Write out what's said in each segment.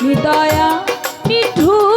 হৃদয়া Nithu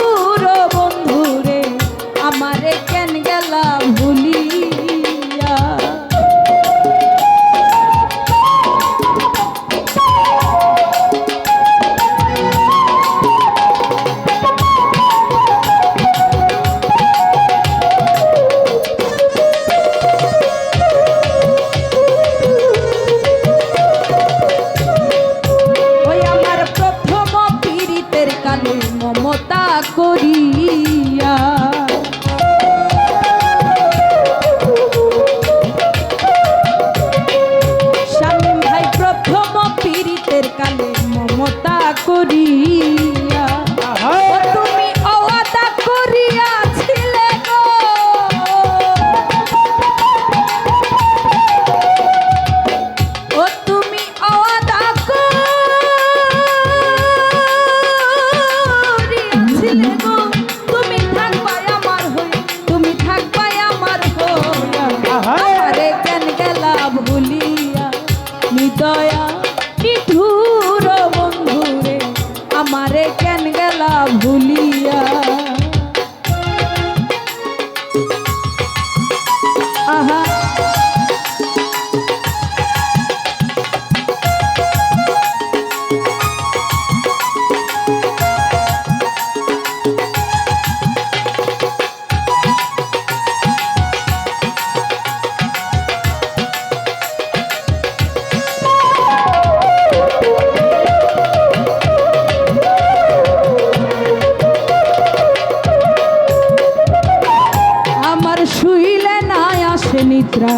uh-huh.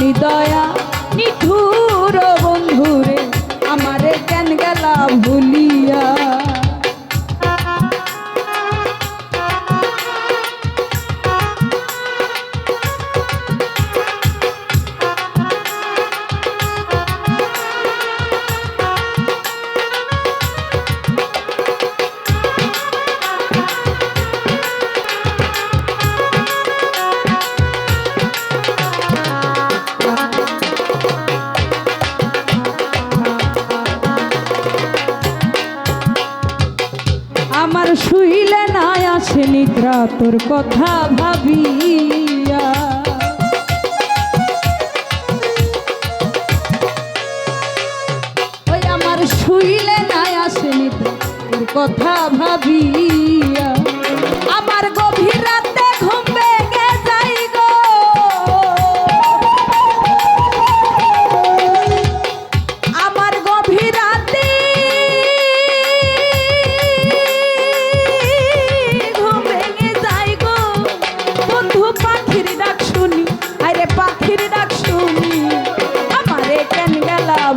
bonita তোর কথা ভাবিয়া। ওই আমার শুইলে নাই আসেনি তোর কথা ভাবিয়া।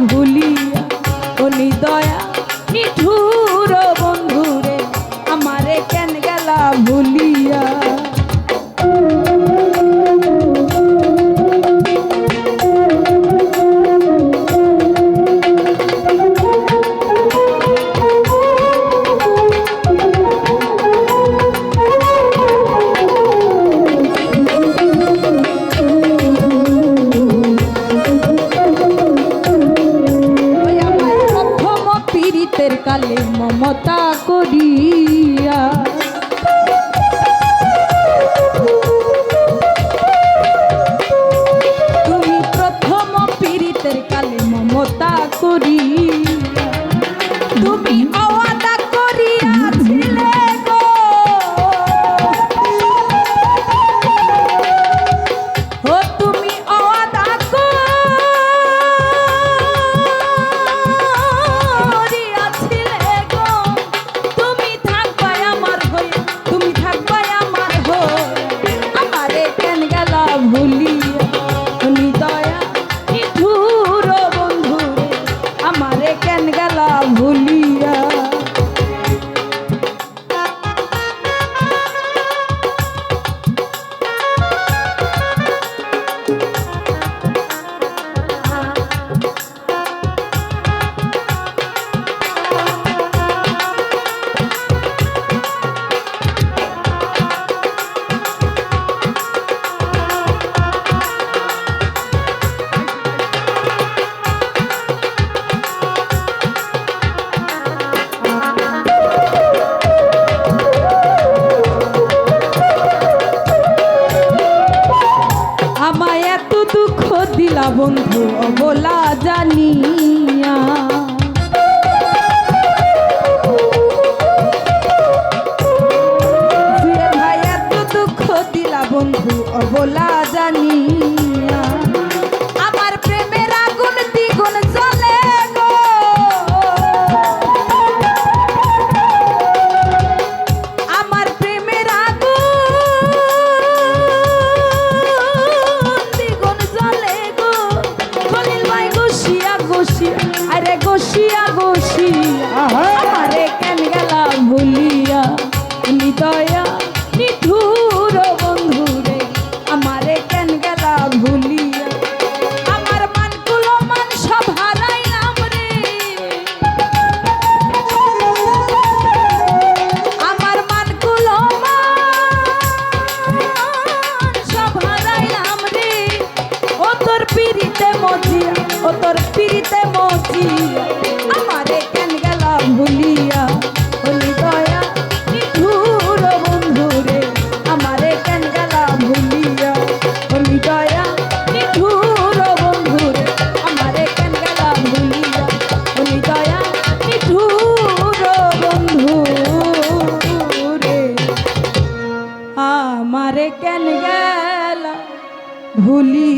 ভুলি পীড়িতের কালে মমতা করিয়া। তুমি প্রথম পীড়িতের কালে মমতা করি তুমি অওয়াদা দিলা বন্ধু অবলা জানিয়া। ভাই এত দুঃখ দিলা বন্ধু অবলা জানিয়া। পিড়িতে মজিয়া ও তোর পিড়িতে মজিয়া আমারে কেন গেল ভুলিয়া? হলি দয়া নিঠুর বন্ধু রে, আমারে কেন গেল ভুলিয়া? হলি দয়া নিঠুর বন্ধু রে, আমারে কেন গেল ভুলিয়া? হলি দয়া নিঠুর বন্ধু রে, আমারে কেন গেল ভুলিয়া?